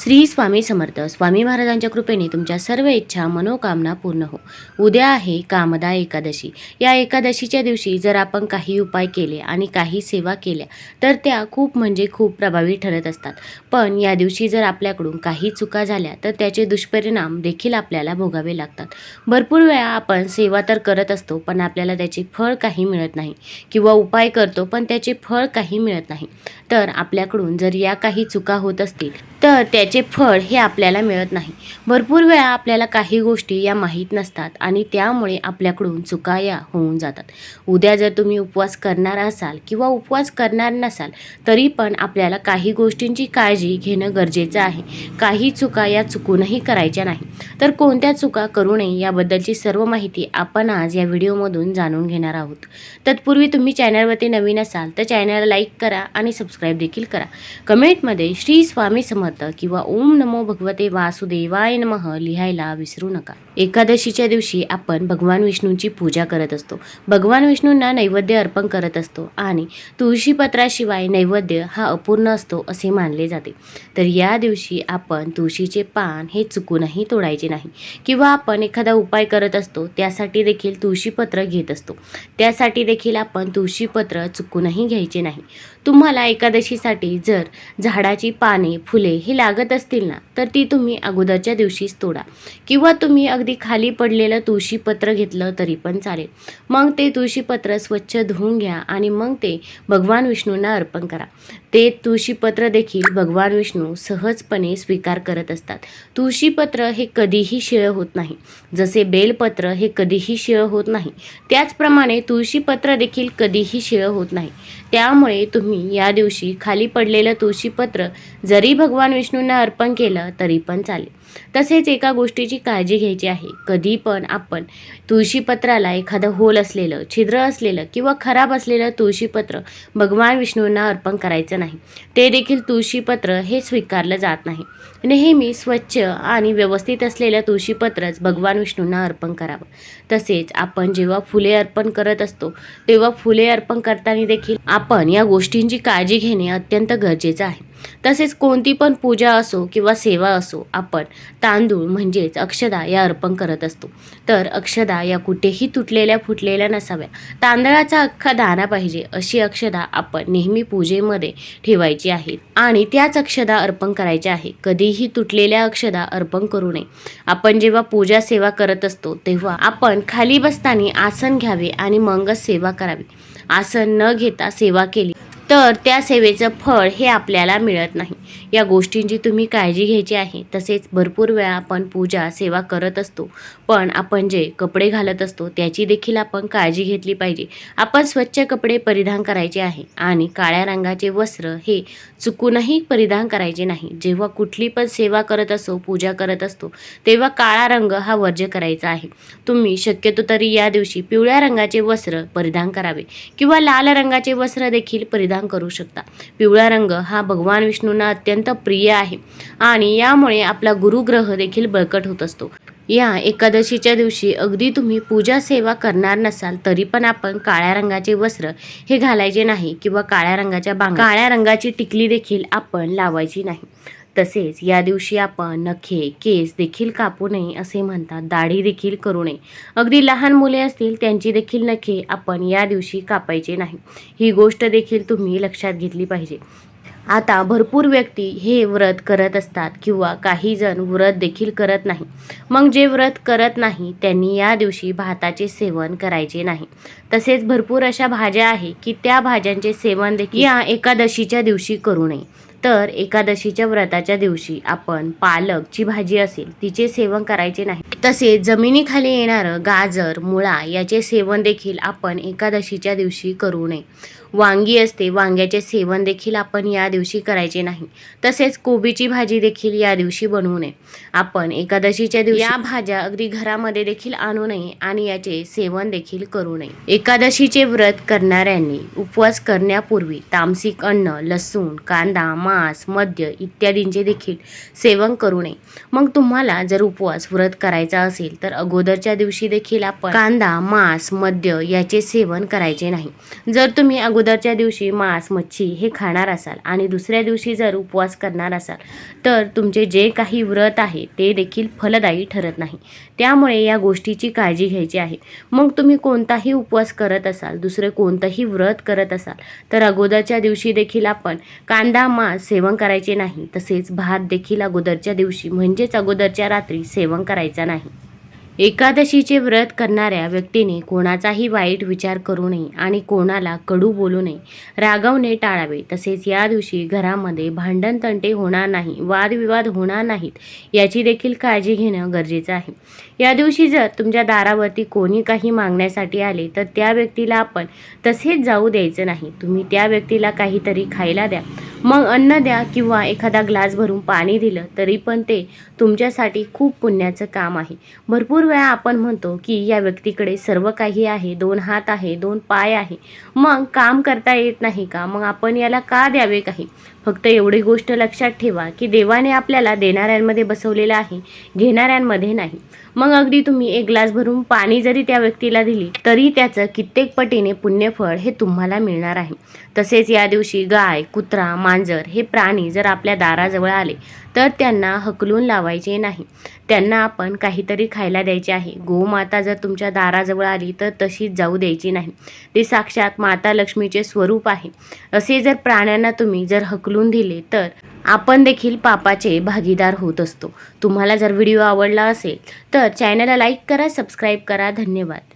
श्री स्वामी समर्थ. स्वामी महाराजांच्या कृपेने तुमच्या सर्व इच्छा मनोकामना पूर्ण हो. उद्या आहे कामदा एकादशी. या एकादशीच्या दिवशी जर आपण काही उपाय केले आणि काही सेवा केल्या तर त्या खूप म्हणजे खूप प्रभावी ठरत असतात. पण या दिवशी जर आपल्याकडून काही चुका झाल्या तर त्याचे दुष्परिणाम देखील आपल्याला भोगावे लागतात. भरपूर वेळा आपण सेवा तर करत असतो पण आपल्याला त्याचे फळ काही मिळत नाही. किंवा उपाय करतो पण त्याचे फळ काही मिळत नाही. तर आपल्याकडून जर या काही चुका होत असतील तर त्याचे फळ हे आपल्याला मिळत नाही. भरपूर वेळा आपल्याला काही गोष्टी या माहीत नसतात आणि त्यामुळे आपल्याकडून चुका या होऊन जातात. उद्या जर तुम्ही उपवास करणार असाल किंवा उपवास करणार नसाल तरी पण आपल्याला काही गोष्टींची काळजी घेणं गरजेचं आहे. काही चुका या चुकूनही करायच्या नाही. तर कोणत्या चुका करू नये याबद्दलची सर्व माहिती आपण आज या व्हिडिओमधून जाणून घेणार आहोत. तत्पूर्वी तुम्ही चॅनलवरती नवीन असाल तर चॅनलला लाईक करा आणि सबस्क्राईब देखील करा. कमेंटमध्ये श्री स्वामी समर्थ किंवा ओम नमो भगवते वासुदेवाय नमः लिहायला विसरू नका. एकादशीच्या दिवशी आपण भगवान विष्णूंची पूजा करत असतो. भगवान विष्णूंना नैवेद्य अर्पण करत असतो आणि तुळशीपत्राशिवाय नैवेद्य हा अपूर्ण असतो असे मानले जाते. तर या दिवशी आपण तुळशीचे पान हे चुकूनही तोडायचे नाही. किंवा आपण एखादा उपाय करत असतो त्यासाठी देखील तुळशीपत्र घेत असतो. त्यासाठी देखील आपण तुळशीपत्र चुकूनही घ्यायचे नाही. तुम्हाला एका एकादशीसाठी जर झाडाची पाने फुले ही लागत असतील ना तर ती तुम्ही अगोदरच्या दिवशीच तोडा. किंवा तुम्ही अगदी खाली पडलेलं तुळशीपत्र घेतलं तरी पण चालेल. मग ते तुळशीपत्र स्वच्छ धुवून घ्या आणि मग ते भगवान विष्णूंना अर्पण करा. ते तुळशीपत्र देखील भगवान विष्णू सहजपणे स्वीकार करत असतात. तुळशीपत्र हे कधीही शिळ होत नाही. जसे बेलपत्र हे कधीही शिळ होत नाही. त्याचप्रमाणे तुळशीपत्र देखील कधीही शिळ होत नाही. त्यामुळे तुम्ही या दिवशी खाली पडलेलं तुळशीपत्र जरी भगवान विष्णूंना अर्पण केलं तरी पण चालेल. तसेच एका गोष्टीची काळजी घ्यायची आहे. कधी पण आपण तुळशीपत्राला एखादं होल असलेलं छिद्र असलेलं किंवा खराब असलेलं तुळशीपत्र भगवान विष्णूंना अर्पण करायचं नाही. ते देखील तुळशीपत्र हे स्वीकारलं जात नाही. नेहमी स्वच्छ आणि व्यवस्थित असलेलं तुळशीपत्रच भगवान विष्णूंना अर्पण करावं. तसेच आपण जेव्हा फुले अर्पण करत असतो तेव्हा फुले अर्पण करताना देखील आपण या गोष्टींची काळजी घेणे अत्यंत गरजेचं आहे. तसेच कोणती पण पूजा असो किंवा सेवा असो आपण तांदूळ म्हणजेच अक्षदा या अर्पण करत असतो. तर अक्षदा या कुठेही तुटलेल्या फुटलेल्या नसाव्या. तांदळाचा अख्खा दाना पाहिजे अशी अक्षदा आपण नेहमी पूजेमध्ये ठेवायची आहे. आणि त्याच अक्षदा अर्पण करायच्या आहे. कधीही तुटलेल्या अक्षदा अर्पण करू नये. आपण जेव्हा पूजा सेवा करत असतो तेव्हा आपण खाली बसताना आसन घ्यावे आणि मगच सेवा करावी. आसन न घेता सेवा केली तर त्या सेवेचं फळ हे आपल्याला मिळत नाही. या गोष्टींची तुम्ही काळजी घ्यायची आहे. तसेच भरपूर वेळा आपण पूजा सेवा करत असतो. पण आपण जे कपडे घालत असतो त्याची देखील आपण काळजी घेतली पाहिजे. आपण स्वच्छ कपडे परिधान करायचे आहे आणि काळ्या रंगाचे वस्त्र हे चुकूनही परिधान करायचे नाही. जेव्हा कुठली पण सेवा करत असो पूजा करत असतो तेव्हा काळा रंग हा वर्ज्य करायचा आहे. तुम्ही शक्यतो तरी या दिवशी पिवळ्या रंगाचे वस्त्र परिधान करावे किंवा लाल रंगाचे वस्त्र देखील परिधान करू शकता. पिवळा रंग हा भगवान विष्णूंना अत्यंत प्रिय आहे आणि यामुळे आपला गुरुग्रह देखील बळकट होत असतो. या एकादशीच्या दिवशी अगदी तुम्ही पूजा सेवा करणार नसाल तरी पण आपण काळ्या रंगाचे वस्त्र हे घालायचे नाही किंवा काळ्या रंगाच्या बांग काळ्या रंगाची टिकली देखील आपण लावायची नाही. तसेच या दिवशी आपण नखे केस देखील कापू नये असे म्हणतात दाढी देखील करू नये. अगदी लहान मुले असतील त्यांची देखील नखे आपण या दिवशी कापायचे नाही. ही गोष्ट देखील तुम्ही लक्षात घेतली पाहिजे. आता भरपूर व्यक्ती हे व्रत करत असतात किंवा काही जण व्रत देखील करत नाही. मग जे व्रत करत नाही त्यांनी या दिवशी भाताचे सेवन करायचे नाही. तसेच भरपूर अशा भाज्या आहे की त्या भाज्यांचे सेवन देखील या एकादशीच्या दिवशी करू नये. तर एकादशीच्या व्रताच्या दिवशी आपण पालकची भाजी असेल तिचे सेवन करायचे नाही. तसेच जमिनीखाली येणारं गाजर मुळा याचे सेवन देखील आपण एकादशीच्या दिवशी करू नये. वांगी असते. वांग्याचे सेवन देखील आपण या दिवशी करायचे नाही. तसेच कोबीची भाजी देखील या दिवशी बनवू नये. आपण एकादशीच्या दिवशी या भाज्या अगदी घरामध्ये देखील आणू नये आणि याचे सेवन देखील करू नये. एकादशीचे व्रत करणाऱ्यांनी उपवास करण्यापूर्वी तामसिक अन्न लसूण कांदा मांस मद्य इत्यादींचे देखील सेवन करू नये. मग तुम्हाला जर उपवास व्रत करायचा असेल तर अगोदरच्या दिवशी देखील आपण कांदा मांस मद्य याचे सेवन करायचे नाही. जर तुम्ही अगोदर अगोदरच्या दिवशी मांस मच्छी हे खाणार असाल आणि दुसऱ्या दिवशी जर उपवास करणार असाल तर तुमचे जे काही व्रत आहे ते देखील फलदायी ठरत नाही. त्यामुळे या गोष्टीची काळजी घ्यायची आहे. मग तुम्ही कोणताही उपवास करत असाल दुसरे कोणतंही व्रत करत असाल तर अगोदरच्या दिवशी देखील आपण कांदा मांस सेवन करायचे नाही. तसेच भात देखील अगोदरच्या दिवशी म्हणजेच अगोदरच्या रात्री सेवन करायचा नाही. एकादशीचे व्रत करणाऱ्या व्यक्तीने कोणाचाही वाईट विचार करू नये आणि कोणाला कडू बोलू नये. रागवणे टाळावे. तसेच या दिवशी घरामध्ये भांडण तंटे होणार नाही वादविवाद होणार नाहीत याची देखील काळजी घेणं गरजेचं आहे. या दिवशी जर तुमच्या दारावरती कोणी काही मागण्यासाठी आले तर त्या व्यक्तीला आपण तसेच जाऊ द्यायचं नाही. तुम्ही त्या व्यक्तीला काहीतरी खायला द्या. मग अन्न द्या किंवा एखादा ग्लास भरून पाणी दिलं तरी पण ते तुमच्यासाठी खूप पुण्याचं काम आहे. भरपूर वेळा आपण म्हणतो की या व्यक्तीकडे सर्व काही आहे दोन हात आहे दोन पाय आहे. मग काम करता येत नाही का? मग आपण याला का द्यावे काही? फक्त एवढी गोष्ट लक्षात ठेवा की देवाने आपल्याला देणाऱ्यांमध्ये बसवलेलं आहे घेणाऱ्यांमध्ये नाही. मग अगदी तुम्ही एक ग्लास भरून पाणी जरी त्या व्यक्तीला दिली तरी त्याचं कित्येक पटीने पुण्यफळ हे तुम्हाला मिळणार आहे. तसेच या दिवशी गाय कुत्रा मांजर हे प्राणी जर आपल्या दाराजवळ आले तर त्यांना हकलून लावायचे नाही. त्यांना आपण काहीतरी खायला द्यायचे आहे. गोमाता जर तुमच्या दाराजवळ आली तर तशीच जाऊ द्यायची नाही. ते साक्षात माता लक्ष्मीचे स्वरूप आहे. असे जर प्राण्यांना तुम्ही जर हकलून दिले तर आपण देखील पापाचे भागीदार होत असतो. तुम्हाला जर व्हिडिओ आवडला असेल तर चॅनलला लाईक करा सबस्क्राईब करा. धन्यवाद.